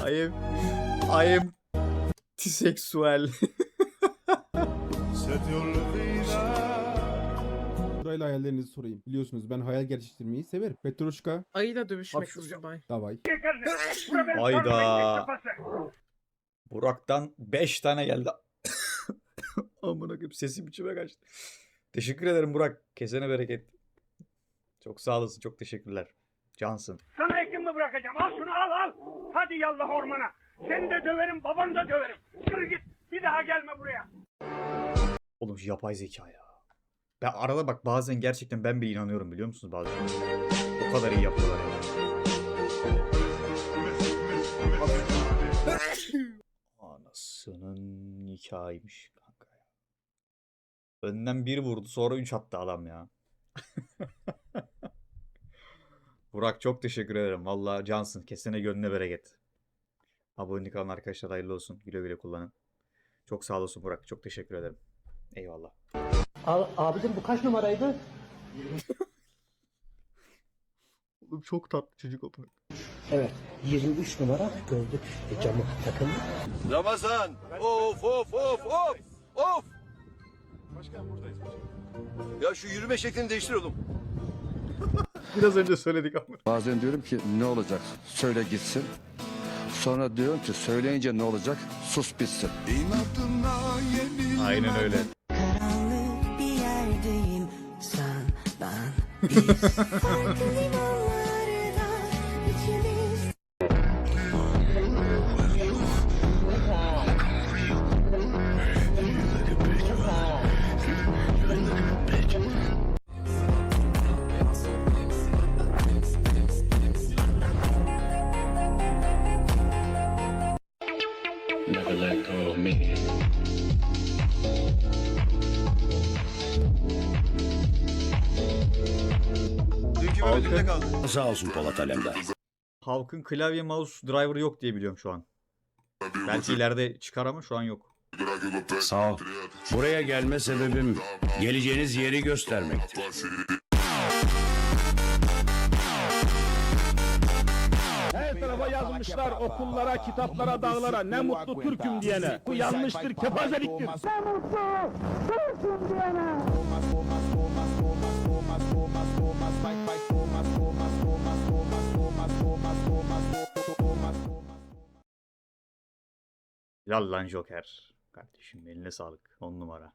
I am, I am tiseksüel. Burayla hayallerinizi sorayım. Biliyorsunuz ben hayal gerçekleştirmeyi severim. Petroşka, Ayıyla dövüşmek. Subay. davay. Hayda. Burak'tan 5 tane geldi. Amına koyayım sesim içime kaçtı. Teşekkür ederim Burak. Kesene bereket. Çok sağ olasın. Çok teşekkürler. Cansın. Sana ekim mi bırakacağım? Al şunu al al. Hadi yallah ormana. Seni de döverim, babanı da döverim. Yürü git. Bir daha gelme buraya. Oğlum şu yapay zeka ya. Ben arada bak bazen gerçekten ben bile inanıyorum biliyor musunuz bazen? O kadar iyi yapıyorlar ya. Anasının nikahıymış kanka ya. Önden bir vurdu sonra üç attı adam ya. Burak çok teşekkür ederim. Valla cansın. Kesene gönlüne bereket. Abonelik alan arkadaşlar hayırlı olsun. Güle güle kullanın. Çok sağ olasın Burak. Çok teşekkür ederim. Eyvallah. Al, abicim bu kaç numaraydı? Oğlum çok tatlı çocuk o. Evet. 23 numara gördük e, camı takıldı. Ramazan! Of of of of! Of! Ya şu yürüme şeklini değiştir oğlum. Biraz önce söyledik ama. Bazen diyorum ki ne olacak? Söyle gitsin. Sonra diyorum ki söyleyince ne olacak? Sus bitsin. Aynen öyle. Karanlık bir yerdeyim sen ben biz farklı limanlarda ikimiz Dünkü bölümde kaldı. Sağ olsun Polat Alemdar. Halkın klavye mouse driver yok diye biliyorum şu an. Belki ileride çıkar ama şu an yok. Sağ ol. Buraya gelme sebebim geleceğiniz yeri göstermekti. Her tarafa yazmışlar okullara, kitaplara, dağlara ne mutlu Türk'üm diyene. Bu yanlıştır, kepazeliktir. Yal lan Joker. Kardeşim eline sağlık. On numara.